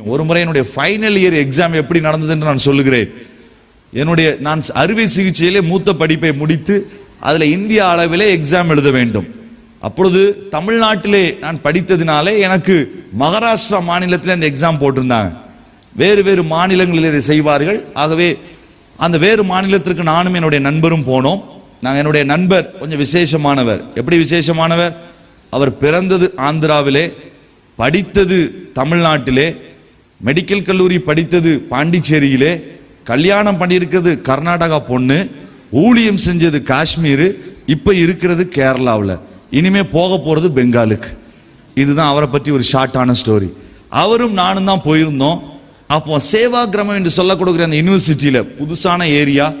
ஒரு முறை என்னுடைய ஃபைனல் இயர் எக்ஸாம் எப்படி நடந்தது என்று நான் சொல்லுகிறேன். என்னுடைய நான் அறுவை சிகிச்சையிலே மூத்த படிப்பை முடித்து அதில் இந்திய அளவிலே எக்ஸாம் எழுத வேண்டும். அப்பொழுது தமிழ்நாட்டிலே நான் படித்ததினாலே எனக்கு மகாராஷ்டிரா மாநிலத்தில் அந்த எக்ஸாம் போட்டிருந்தாங்க. வேறு வேறு மாநிலங்களில் இதை செய்வார்கள். ஆகவே அந்த வேறு மாநிலத்திற்கு நானும் என்னுடைய நண்பரும் போனோம். நாங்கள் என்னுடைய நண்பர் கொஞ்சம் விசேஷமானவர். எப்படி விசேஷமானவர்? அவர் பிறந்தது ஆந்திராவிலே படித்தது தமிழ்நாட்டிலே மெடிக்கல் கல்லூரி படித்தது பாண்டிச்சேரியிலே. கல்யாணம் பண்ணியிருக்கிறது கர்நாடகா பொண்ணு. ஊழியம் செஞ்சது காஷ்மீர். இப்போ இருக்கிறது கேரளாவில். இனிமே போக போகிறது பெங்காலுக்கு. இதுதான் அவரை பற்றி ஒரு ஷார்ட்டான ஸ்டோரி. அவரும் நானும் தான் போயிருந்தோம். அப்போ சேவா கிராமம் என்று சொல்லக்கூடிய அந்த யூனிவர்சிட்டியில் புதுசான ஏரியா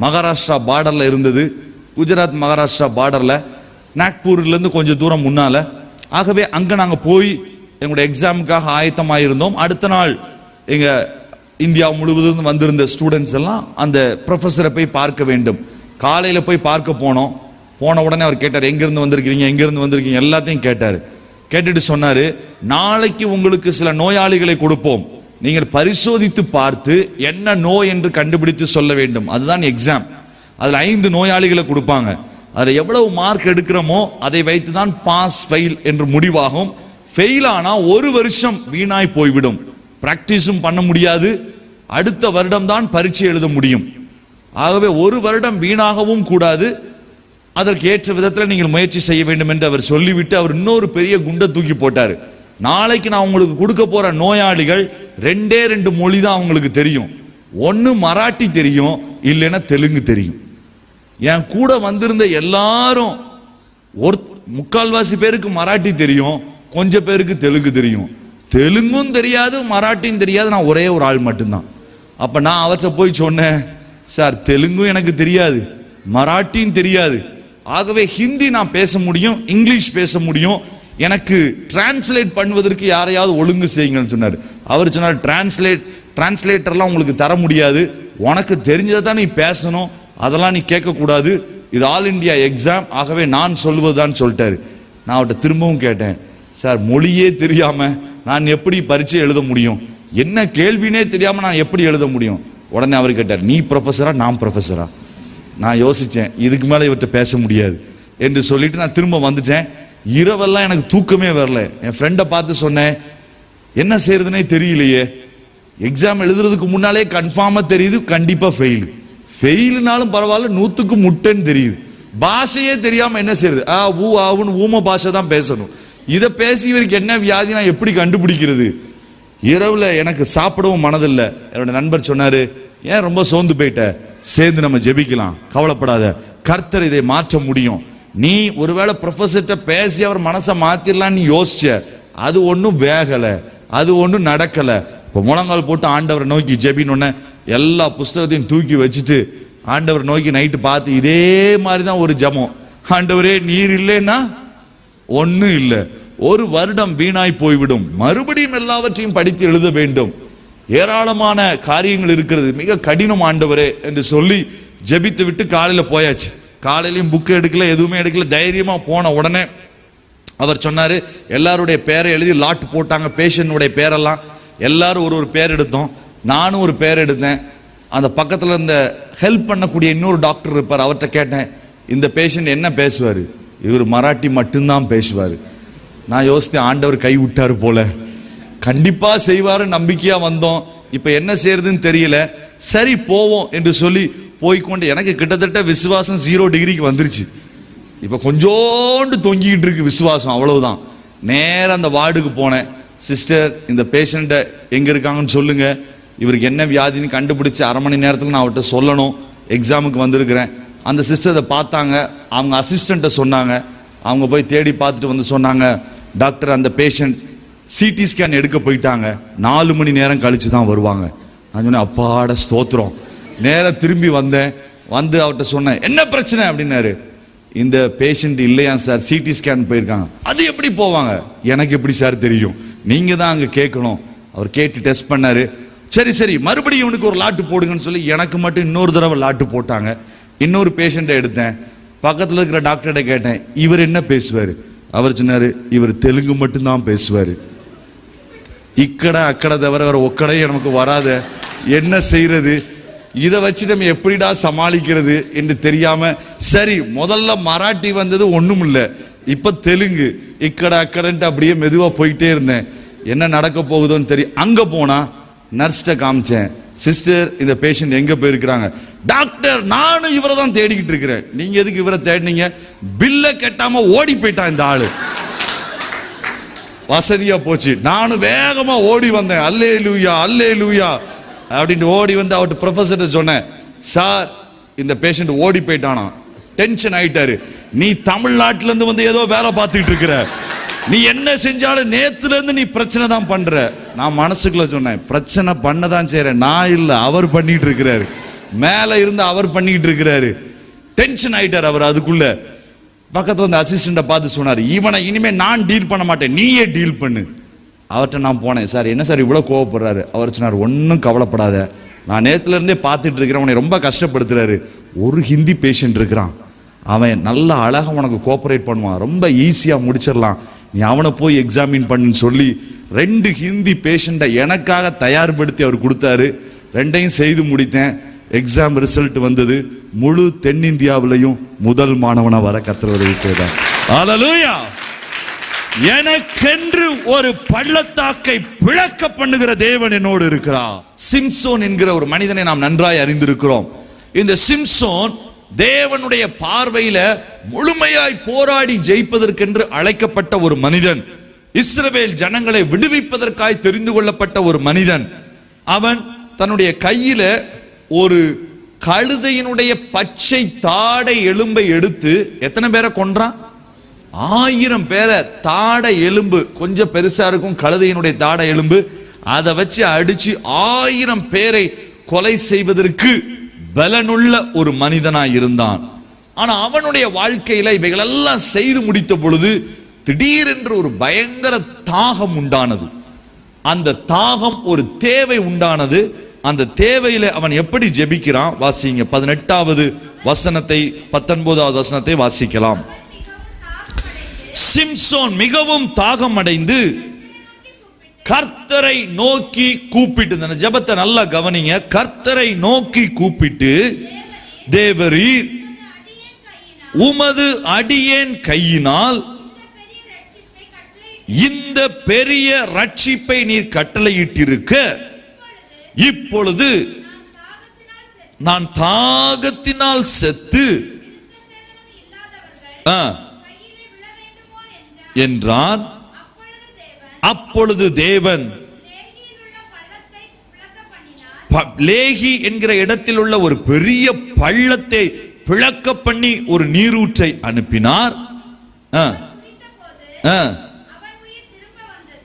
மகாராஷ்டிரா பார்டரில் இருந்தது. குஜராத் மகாராஷ்டிரா பார்டரில் நாக்பூர்லேருந்து கொஞ்சம் தூரம் முன்னால். ஆகவே அங்கே நாங்கள் போய் எங்களுடைய எக்ஸாமுக்காக ஆயத்தமாக இருந்தோம் அடுத்த நாள் எங்கள் இந்தியா முழுவதும் வந்திருந்த ஸ்டூடெண்ட்ஸ் எல்லாம் அந்த ப்ரொஃபஸரை போய் பார்க்க வேண்டும். காலையில் போய் பார்க்க போனோம். போன உடனே அவர் கேட்டார் எங்கேருந்து வந்திருக்கிறீங்க எங்கேருந்து வந்திருக்கீங்க? எல்லாத்தையும் கேட்டார். கேட்டுட்டு சொன்னார் நாளைக்கு உங்களுக்கு சில நோயாளிகளை கொடுப்போம். நீங்கள் பரிசோதித்து பார்த்து என்ன நோய் என்று கண்டுபிடித்து சொல்ல வேண்டும். அதுதான் எக்ஸாம் அதில் ஐந்து நோயாளிகளை கொடுப்பாங்க. அதில் எவ்வளவு மார்க் எடுக்கிறோமோ அதை வைத்து தான் பாஸ் ஃபெயில் என்று முடிவாகும். ஃபெயில் ஆனா ஒரு வருஷம் வீணாய் போய்விடும். பிராக்டிஸும் பண்ண முடியாது. அடுத்த வருடம் தான் பரீட்சை எழுத முடியும். ஆகவே ஒரு வருடம் வீணாகவும் கூடாது. அதற்கு ஏற்ற விதத்தில் நீங்கள் முயற்சி செய்ய வேண்டும் என்று அவர் சொல்லிவிட்டு அவர் இன்னொரு பெரிய குண்டை தூக்கி போட்டார். நாளைக்கு நான் உங்களுக்கு கொடுக்க போற நோயாளிகள் ரெண்டே ரெண்டு மொழி தான் அவங்களுக்கு தெரியும். ஒன்று மராட்டி தெரியும் இல்லைன்னா தெலுங்கு தெரியும். என் கூட வந்திருந்த எல்லாரும் ஒரு முக்கால்வாசி பேருக்கு மராட்டி தெரியும். கொஞ்சம் பேருக்கு தெலுங்கு தெரியும். தெலுங்கும் தெரியாது மராட்டியும் தெரியாது. நான் ஒரே ஒரு ஆள் மட்டும்தான். அப்போ நான் அவர்கிட்ட போய் சொன்னேன் சார் தெலுங்கும் எனக்கு தெரியாது மராட்டியும் தெரியாது. ஆகவே ஹிந்தி நான் பேச முடியும் இங்கிலீஷ் பேச முடியும். எனக்கு டிரான்ஸ்லேட் பண்ணுவதற்கு யாரையாவது ஒழுங்கு செய்யுங்கன்னு சொன்னார். அவர் சொன்னார் டிரான்ஸ்லேட் டிரான்ஸ்லேட்டர்லாம் உங்களுக்கு தர முடியாது. உனக்கு தெரிஞ்சதை தான் நீ பேசணும். அதெல்லாம் நீ கேட்கக்கூடாது. இது ஆல் இந்தியா எக்ஸாம் ஆகவே நான் சொல்வதுதான் சொல்லிட்டாரு. நான் அவர்கிட்ட திரும்பவும் கேட்டேன் சார் மொழியே தெரியாம நான் எப்படி பரீட்சை எழுத முடியும்? என்ன கேள்வினே தெரியாம நான் எப்படி எழுத முடியும்? உடனே அவர் கேட்டார் நீ ப்ரொஃபஸரா நான் ப்ரொஃபஸரா நான் யோசிச்சேன் இதுக்கு மேல இவர்கிட்ட பேச முடியாது. என்று சொல்லிட்டு நான் திரும்ப வந்துட்டேன். இரவெல்லாம் எனக்கு தூக்கமே வரல. என் ஃப்ரெண்டை பார்த்து சொன்னேன் என்ன செய்யறதுனே தெரியலையே. எக்ஸாம் எழுதுறதுக்கு முன்னாலே கன்ஃபார்மா தெரியுது கண்டிப்பா ஃபெயில் ஃபெயிலுனாலும் பரவாயில்ல நூத்துக்கு முட்டைன்னு தெரியுது. பாஷையே தெரியாம என்ன செய்யறது ஆ ஊ ஆவுன்னு ஊம பாஷை தான் பேசணும். இதை பேசி இவருக்கு என்ன வியாதி நான் எப்படி கண்டுபிடிக்கிறது? இரவுல எனக்கு சாப்பிடவும் மனதில்லை. என்னோட நண்பர் சொன்னாரு ஏன் ரொம்ப சோர்ந்து போயிட்ட? சேர்ந்து நம்ம ஜெபிக்கலாம். கவலைப்படாத. கர்த்தர் இதை மாற்ற முடியும். நீ ஒருவேளை ப்ரொஃபஸர்கிட்ட பேசி அவர் மனசை மாற்றிடலான்னு யோசிச்ச. அது ஒன்றும் வேகலை. அது ஒன்றும் நடக்கலை. இப்போ முழங்கால் போட்டு ஆண்டவரை நோக்கி ஜெபின்னு எல்லா புஸ்தகத்தையும் தூக்கி வச்சுட்டு ஆண்டவர் நோக்கி நைட்டு பார்த்து இதே மாதிரி தான் ஒரு ஜபம். ஆண்டவரே நீர் இல்லைன்னா ஒன்றும் இல்லை. ஒரு வருடம் வீணாய் போய்விடும். மறுபடியும் எல்லாவற்றையும் படித்து எழுத வேண்டும். ஏராளமான காரியங்கள் இருக்கிறது. மிக கடினம் ஆண்டவரே என்று சொல்லி ஜெபித்து விட்டு காலையில் போயாச்சு. காலையிலையும் புக்கு எடுக்கல எதுவுமே எடுக்கல. தைரியமாக போன உடனே அவர் சொன்னார் எல்லாருடைய பேரை எழுதி லாட் போட்டாங்க பேஷண்ட்டுடைய பேரெல்லாம். எல்லாரும் ஒரு ஒரு பேர் எடுத்தோம். நானும் ஒரு பேர் எடுத்தேன். அந்த பக்கத்தில் இருந்த ஹெல்ப் பண்ணக்கூடிய இன்னொரு டாக்டர் இருப்பார். அவர்கிட்ட கேட்டேன் இந்த பேஷண்ட் என்ன பேசுவார்? இவர் மராட்டி மட்டும்தான் பேசுவார். நான் யோசித்தேன் ஆண்டவர் கை விட்டாரு போல. கண்டிப்பாக செய்வார் நம்பிக்கையாக வந்தோம். இப்போ என்ன செய்யறதுன்னு தெரியல. சரி போவோம் என்று சொல்லி போய்க்கொண்டு எனக்கு கிட்டத்தட்ட விசுவாசம் ஜீரோ டிகிரிக்கு வந்துருச்சு. இப்போ கொஞ்சோண்டு தொங்கிக்கிட்டு இருக்கு விசுவாசம் அவ்வளவுதான். நேராக அந்த வார்டுக்கு போனேன். சிஸ்டர் இந்த பேஷண்ட்டை எங்கே இருக்காங்கன்னு சொல்லுங்கள் இவருக்கு என்ன வியாதின்னு கண்டுபிடிச்சி அரை மணி நேரத்தில் நான் அவர்கிட்ட சொல்லணும். எக்ஸாமுக்கு வந்திருக்கிறேன். அந்த சிஸ்டர் அதை பார்த்தாங்க. அவங்க அசிஸ்டண்ட்டை சொன்னாங்க. அவங்க போய் தேடி பார்த்துட்டு வந்து சொன்னாங்க டாக்டர் அந்த பேஷண்ட் சிடி ஸ்கேன் எடுக்க போயிட்டாங்க. நாலு மணி நேரம் கழித்து தான் வருவாங்க. நான் சொன்னேன் அப்பாட ஸ்தோத்திரம். நேராக திரும்பி வந்தேன். வந்து அவர்கிட்ட சொன்னேன் என்ன பிரச்சனை? அப்படின்னாரு. இந்த பேஷண்ட் இல்லையா சார் சிடி ஸ்கேன் போயிருக்காங்க. அது எப்படி போவாங்க? எனக்கு எப்படி சார் தெரியும். நீங்கள் தான் அங்கே கேட்கணும். அவர் கேட்டு டெஸ்ட் பண்ணார். சரி சரி. மறுபடியும் இவனுக்கு ஒரு லாட்டு போடுங்கன்னு சொல்லி எனக்கு மட்டும் இன்னொரு தடவை லாட்டு போட்டாங்க. இன்னொரு பேஷண்ட்டை எடுத்தேன். பக்கத்தில் இருக்கிற டாக்டர்கிட்ட கேட்டேன் இவர் என்ன பேசுவார்? அவர் சொன்னார் இவர் தெலுங்கு மட்டும்தான் பேசுவார். இக்கடை அக்கடை தவிர வேற ஒக்கடையும் நமக்கு வராத. என்ன செய்யறது இதை வச்சு நம்ம எப்படிடா சமாளிக்கிறது என்று தெரியாம சரி முதல்ல மராட்டி வந்தது ஒன்றும் இல்லை. இப்போ தெலுங்கு இக்கடை அக்கடன்ட்டு அப்படியே மெதுவாக போயிட்டே இருந்தேன். என்ன நடக்க போகுதோன்னு தெரியும் அங்கே போனால் நர்ஸ்ட காமிச்சேன். சிஸ்டர் இந்த பேஷண்ட் எங்கே போயிருக்கிறாங்க? டாக்டர் நானும் இவரை தான் தேடிக்கிட்டு இருக்கிறேன். நீங்க எதுக்கு இவரை தேடினீங்க? பில்ல கட்டாம ஓடி போயிட்டான் இந்த ஆளு. வசதியா போச்சு. நானும் வேகமா ஓடி வந்தேன். அல்லே லூயா அல்லே லூயா அப்படின்ட்டு ஓடி வந்து அவர்கிட்ட ப்ரொஃபஸர் சொன்னேன். சார் இந்த பேஷண்ட் ஓடி போயிட்டானா? டென்ஷன் ஆயிட்டாரு. நீ தமிழ்நாட்டில இருந்து வந்து ஏதோ வேலை பார்த்துட்டு இருக்கிற. நீ என்ன செஞ்சாலும் நேத்துல இருந்து நீ பிரச்சனை தான் பண்ற. நான் மனசுக்குள்ள சொன்னேன் பிரச்சனை பண்ணதான் செய்றேன். நான் இல்ல அவர் பண்ணிட்டு இருக்கிறாரு. மேலே இருந்து அவர் பண்ணிக்கிட்டு இருக்கிறாரு. டென்ஷன் ஆயிட்டார் அவர் அதுக்குள்ள. பக்கத்தில் வந்து அசிஸ்டண்ட்டை பார்த்து சொன்னார் இவனை இனிமேல் நான் டீல் பண்ண மாட்டேன் நீயே டீல் பண்ணு. அவர்கிட்ட நான் போனேன் சார் என்ன சார் இவ்வளோ கோவப்படுறாரு? அவர் சொன்னார் ஒன்றும் கவலைப்படாத. நான் நேற்றுலேருந்தே இருந்தே பார்த்துட்டு இருக்கிறேன் உன்னை ரொம்ப கஷ்டப்படுத்துறாரு. ஒரு ஹிந்தி பேஷண்ட் இருக்கிறான். அவன் நல்ல அழகாக உனக்கு கோஆப்ரேட் பண்ணுவான். ரொம்ப ஈஸியாக முடிச்சிடலாம். நீ அவனை போய் எக்ஸாமின் பண்ணுன்னு சொல்லி ரெண்டு ஹிந்தி பேஷண்ட்டை எனக்காக தயார்படுத்தி அவர் கொடுத்தாரு. ரெண்டையும் செய்து முடித்தேன். எக்ஸாம் ரிசல்ட் வந்தது. முழு தென்னிந்தியாவிலையும் முதல் மாணவனா வர கத்திர உதவி செய்தார். எனக்கென்று ஒரு பள்ளத்தாக்கை பிளக்க பண்ணுகிற தேவன் என்னோடு இருக்கிறார். சிம்சோன் என்கிற ஒரு மனிதனை நாம் நன்றாய் அறிந்திருக்கிறோம். இந்த சிம்சோன் தேவனுடைய பார்வையில முழுமையாய் போராடி ஜெயிப்பதற்கென்று அழைக்கப்பட்ட ஒரு மனிதன். இஸ்ரவேல் ஜனங்களை விடுவிப்பதற்காய் தெரிந்து கொள்ளப்பட்ட ஒரு மனிதன். அவன் தன்னுடைய கையில ஒரு கழுதையினுடைய பச்சை தாடை எலும்பை எடுத்து எத்தனை பேரை கொன்றான்? ஆயிரம் பேரை. தாடை எலும்பு கொஞ்சம் பெருசா இருக்கும் கழுதையினுடைய தாடை எலும்பு. அதை வச்சு அடிச்சு ஆயிரம் பேரை கொலை செய்வதற்கு பலனுள்ள ஒரு மனிதனாய் இருந்தான். ஆனா அவனுடைய வாழ்க்கையில இவைகளெல்லாம் செய்து முடித்த பொழுது திடீரென்று ஒரு பயங்கர தாகம் உண்டானது. அந்த தாகம் ஒரு தேவை உண்டானது. அந்த தேவையில அவன் எப்படி ஜெபிக்கிறான்? வாசிங்க பதினெட்டாவது வசனத்தை பத்தொன்பதாவது வசனத்தை வாசிக்கலாம். சிம்சோன் மிகவும் தாகம் அடைந்து கர்த்தரை நோக்கி கூப்பிட்டு இந்த ஜெபத்தை நல்லா கவனிங்க. கர்த்தரை நோக்கி கூப்பிட்டு தேவரீர் உமது அடியேன் கையினால் இந்த பெரிய ரட்சிப்பை நீர் கட்டளையிட்டிருக்க இப்பொழுது நான் தாகத்தினால் செத்து ஆ, என்றான். அப்பொழுது தேவன் லேகி என்கிற இடத்தில் உள்ள ஒரு பெரிய பள்ளத்தை பிளக்க பண்ணி ஒரு நீரூற்றை அனுப்பினார். ஆ, ஆ.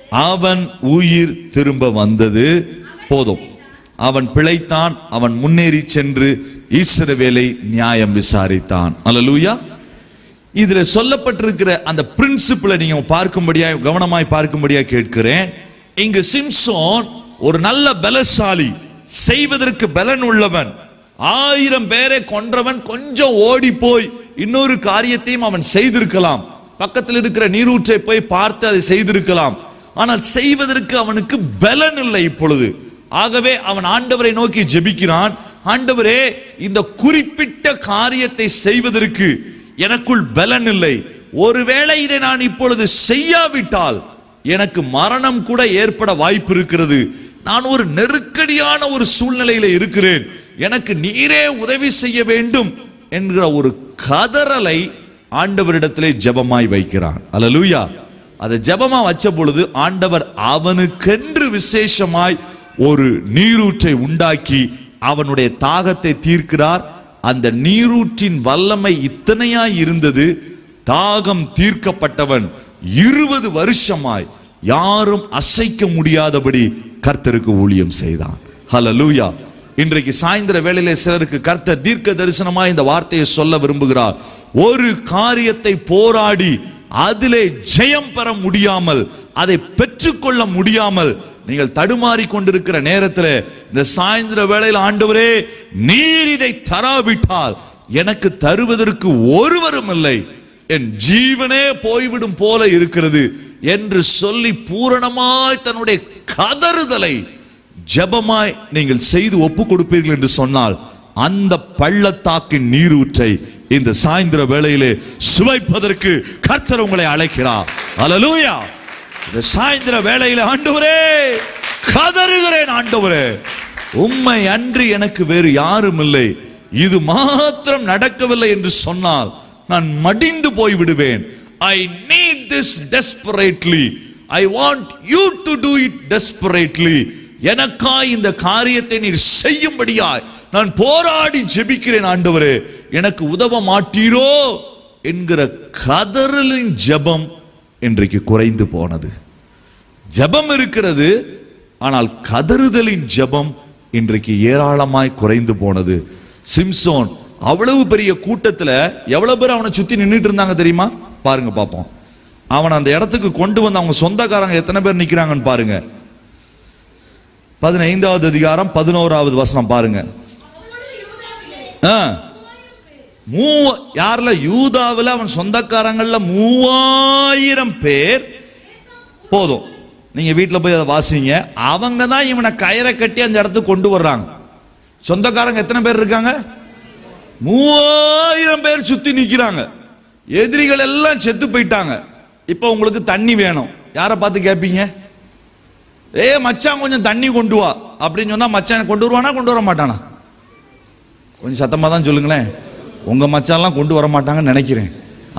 அவன் உயிர் திரும்ப வந்தது. போதும். அவன் பிழைத்தான் அவன் முன்னேறி சென்று ஈஸ்வரவேலை நியாயம் விசாரித்தான். அல்லேலூயா இதுல சொல்லப்பட்டிருக்கிற அந்த பிரின்சிபிளை நீங்க பார்க்கும்படியா கவனமாய் பார்க்கும்படியா கேட்கிறேன். இங்கு சிம்சோன் ஒரு நல்ல பலசாலி செய்வதற்கு பலன் உள்ளவன். ஆயிரம் பேரை கொன்றவன் கொஞ்சம் ஓடி போய் இன்னொரு காரியத்தையும் அவன் செய்திருக்கலாம். பக்கத்தில் இருக்கிற நீரூற்றை போய் பார்த்து அதை செய்திருக்கலாம். ஆனால் செய்வதற்கு அவனுக்கு பலன் இல்லை இப்பொழுது. ஆகவே அவன் ஆண்டவரை நோக்கி ஜெபிக்கிறான். ஆண்டவரே இந்த குறிப்பிட்ட காரியத்தை செய்வதற்கு எனக்குள் பலன் இல்லை. ஒருவேளை இதை நான் இப்பொழுது செய்யாவிட்டால் எனக்கு மரணம் கூட ஏற்பட வாய்ப்பு இருக்கிறது. நான் ஒரு நெருக்கடியான ஒரு சூழ்நிலையில இருக்கிறேன். எனக்கு நீரே உதவி செய்ய வேண்டும் என்கிற ஒரு கதறலை ஆண்டவரிடத்திலே ஜெபமாய் வைக்கிறான். அல்லேலூயா அதை ஜபமா வச்ச பொழுது ஆண்டவர் அவனுக்கென்று விசேஷமாய் ஒரு நீரூற்றை உண்டாக்கி அவனுடைய தாகத்தை தீர்க்கிறார். அந்த நீரூற்றின் வல்லமை இத்தனையாய் இருந்தது. தாகம் தீர்க்கப்பட்டவன் இருபது வருஷமாய் யாரும் அசைக்க முடியாதபடி கர்த்தருக்கு ஊழியம் செய்தான். ஹalleluya இன்றைக்கு சாயந்தர வேளையிலே சிலருக்கு கர்த்தர் தீர்க்க தரிசனமாய் இந்த வார்த்தையை சொல்ல விரும்புகிறார். ஒரு காரியத்தை போராடி அதிலே ஜெயம் பெற முடியாமல் அதை பெற்றுக்கொள்ள முடியாமல் நீங்கள் தடுமாறி கொண்டிருக்கிற நேரத்தில் இந்த சாயந்தர வேளையில் ஆண்டவரே நீர் இதை தராவிட்டால் எனக்கு தருவதற்கு ஒருவரும் இல்லை. என் ஜீவனே போய்விடும் போல இருக்கிறது என்று சொல்லி பூரணமாய் தன்னுடைய கதறுதலை ஜெபமாய் நீங்கள் செய்து ஒப்பு கொடுப்பீர்கள் என்று சொன்னால் அந்த பள்ளத்தாக்கின் நீரூற்றை இந்த சாயந்திர வேளையிலே சுவைப்பதற்கு கர்த்தர் உங்களை அழைக்கிறார். அலலூயா இந்த சாயந்திர வேளையில ஆண்டவரே கதறுகிறேன் ஆண்டவரே. உம்மை அன்றி எனக்கு வேறு யாரும் இல்லை. இது மாத்திரம் நடக்கவில்லை என்று சொன்னால் நான் மடிந்து போய் விடுவேன் I need this desperately I want you to do it desperately எனக்காய் இந்த காரியத்தை நீர் செய்யும்படியாய் நான் போராடி ஜெபிக்கிறேன் ஆண்டவரே. எனக்கு உதவ மாட்டீரோ என்கிற கதறலின் ஜெபம் இன்றைக்கு குறைந்து போனது. ஜெபம் இருக்கிறது ஆனால் கதறுதலின் ஜெபம் இன்றைக்கு ஏராளமாய் குறைந்து போனது. சிம்சோன் அவ்வளவு பெரிய கூட்டத்தில் எவ்வளவு பேர் அவனை சுத்தி நின்றுட்டு இருந்தாங்க தெரியுமா? பாருங்க பார்ப்போம் அவன் அந்த இடத்துக்கு கொண்டு வந்து அவங்க சொந்தக்காரங்க எத்தனை பேர் நிற்கிறாங்கன்னு பாருங்க. பதினைந்தாவது அதிகாரம் பதினோராவது வசனம் பாருங்க. ஆ. மூ யார்ல? யூதாவில் அவன் சொந்தக்காரங்கள்ல மூவாயிரம் பேர். போதும். நீங்க வீட்டில் போய் அதை வாசிங்க. அவங்க தான் இவனை கயிறை கட்டி அந்த இடத்துக்கு கொண்டு வர்றாங்க. சொந்தக்காரங்க எத்தனை பேர் இருக்காங்க? மூவாயிரம் பேர் சுத்தி நிற்கிறாங்க எதிரிகள் எல்லாம் செத்து போயிட்டாங்க. இப்போ உங்களுக்கு தண்ணி வேணும். யாரை பார்த்து கேட்பீங்க ஏ மச்சான் கொஞ்சம் தண்ணி கொண்டு வா. அப்படின்னு சொன்னா மச்சான் கொண்டு வருவானா கொண்டு வர மாட்டானா? கொஞ்சம் சத்தமாக தான் சொல்லுங்களேன். உங்கள் மச்சான்லாம் கொண்டு வர மாட்டாங்கன்னு நினைக்கிறேன்.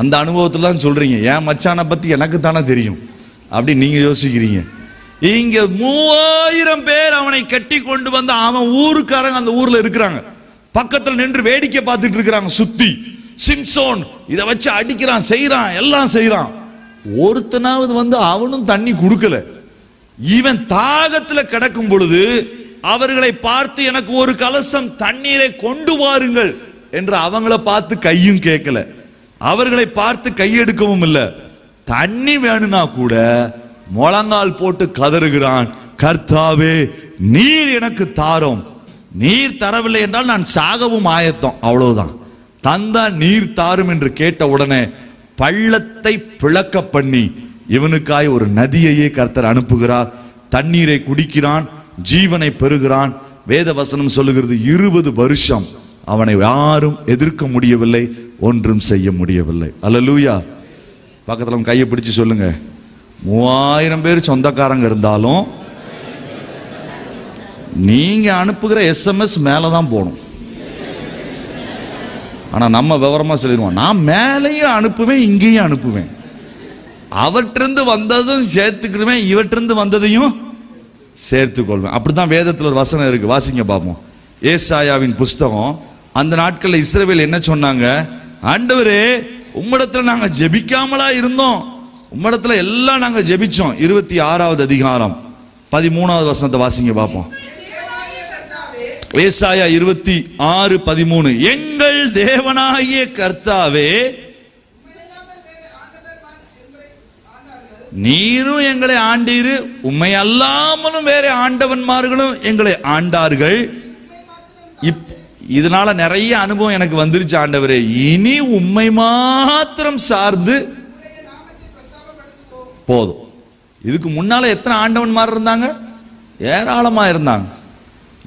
அந்த அனுபவத்தில் தான் சொல்கிறீங்க என் மச்சானை பற்றி எனக்கு தானே தெரியும். அப்படி நீங்கள் யோசிக்கிறீங்க. இங்கே மூவாயிரம் பேர் அவனை கட்டி கொண்டு வந்து அவன் ஊருக்காரங்க அந்த ஊரில் இருக்கிறாங்க. பக்கத்தில் நின்று வேடிக்கை பார்த்துட்டு இருக்கிறாங்க சுத்தி. சிம்சோன் இதை வச்சு அடிக்கிறான் செய்கிறான் எல்லாம் செய்கிறான் ஒருத்தனாவது வந்து அவனும் தண்ணி கொடுக்கல. இவன் தாகத்தில் கிடக்கும் பொழுது அவர்களை பார்த்து எனக்கு ஒரு கலசம் தண்ணீரை கொண்டு வாருங்கள். என்று அவங்கள பார்த்து கையும் கேட்கல அவர்களை பார்த்து கையெடுக்கவும் இல்லை. தண்ணி வேணும்னா கூட முழங்கால் போட்டு கதறுகிறான். கர்த்தாவே நீர் எனக்கு தாரோம். நீர் தரவில்லை என்றால் நான் சாகவும் ஆயத்தம். அவ்வளவுதான். தந்தா நீர் தாரும் என்று கேட்ட உடனே பள்ளத்தை பிளக்க பண்ணி இவனுக்காய் ஒரு நதியையே கர்த்தர் அனுப்புகிறார். தண்ணீரை குடிக்கிறான் ஜீவனை பெறுகிறான். வேத வசனம் சொல்லுகிறது இருபது வருஷம். அவனை யாரும் எதிர்க்க முடியவில்லை ஒன்றும் செய்ய முடியவில்லை. அல்லேலூயா. பக்கத்தில் உங்க கையை பிடிச்சு சொல்லுங்க. மூவாயிரம் பேர் சொந்தக்காரங்க இருந்தாலும் நீங்க அனுப்புகிற எஸ்எம்எஸ் மேலே தான் போகணும். ஆனால் நம்ம விவரமா சொல்லிடுவோம். நான் மேலேயும் அனுப்புவேன் இங்கேயும் அனுப்புவேன். அவற்றிருந்து வந்ததும் சேர்த்துக்கிடுவேன் இவற்றிருந்து வந்ததையும் சேர்த்துக்கொள்வேன். அப்படிதான் வேதத்தில் ஒரு வசனம் இருக்கு. வாசிங்க பார்ப்போம் ஏசாயாவின் புஸ்தகம் அந்த நாட்களில் இஸ்ரேவேல் என்ன சொன்னாங்க? ஆண்டவரே உம்மிடத்தில் நாங்கள் ஜெபிக்காமலா இருந்தோம். உம்மிடத்தில் எல்லாம் நாங்கள் ஜெபிச்சோம். இருபத்தி ஆறாவது அதிகாரம். பதிமூணாவது வசனத்தை வாசிங்க பார்ப்போம். ஏசாயா இருபத்தி ஆறு பதிமூணு. எங்கள் தேவனாகிய கர்த்தாவே நீரும் எங்களை ஆண்டீரு. உண்மை அல்லாமலும் வேற ஆண்டவன்மார்களும் எங்களை ஆண்டார்கள். இப் இதனால நிறைய அனுபவம் எனக்கு வந்துருச்சு ஆண்டவரே. இனி உண்மை மாத்திரம் சார்ந்து போதும். இதுக்கு முன்னால எத்தனை ஆண்டவன் மாதிரி இருந்தாங்க? ஏராளமா இருந்தாங்க.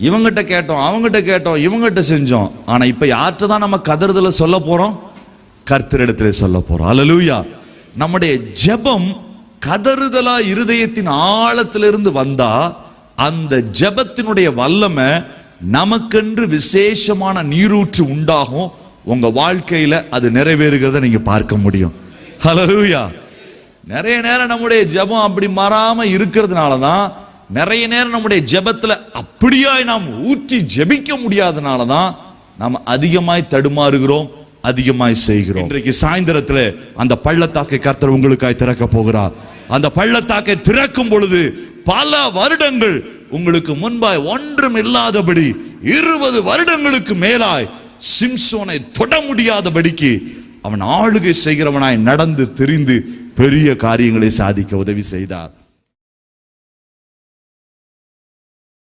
இவங்கிட்ட கேட்டோம் அவங்ககிட்ட கேட்டோம் இவங்ககிட்ட செஞ்சோம். ஆனா இப்ப யார்கிட்ட தான் நம்ம கதறுதல சொல்ல போறோம்? கர்த்தரிடத்துல சொல்ல போறோம். அலலூயா நம்முடைய ஜெபம் கதறுதலா இருதயத்தின் ஆழத்திலிருந்து வந்தா அந்த ஜெபத்தினுடைய வல்லமை நமக்கென்று விசேஷமான நீரூற்று உண்டாகும் உங்க வாழ்க்கையில அது நிறைவேறுகிறத நீங்க பார்க்க முடியும். ஹalleluya நிறைய நேரம் நம்முடைய ஜெபம் அப்படி மாறாம இருக்கிறதுனால தான் நிறைய நேரம் நம்முடைய ஜபத்துல அப்படியாய் நாம் ஊற்றி ஜெபிக்க முடியாதனால தான் நாம் அதிகமாய் தடுமாறுகிறோம் அதிகமாய் செய்கிறோம். இன்றைக்கு சாயந்தரத்துல அந்த பள்ளத்தாக்கை கர்த்தர் உங்களுக்காய் திறக்க போகிறார். அந்த பள்ளத்தாக்கை திறக்கும் பொழுது பல வருடங்கள் உங்களுக்கு முன்பாய் ஒன்றும் இல்லாதபடி இருபது வருடங்களுக்கு மேலாய் சிம்சோனை தொட முடியாதபடிக்கு அவன் ஆளுகை செய்கிறவனாய் நடந்து தெரிந்து பெரிய காரியங்களை சாதிக்க உதவி செய்தார்.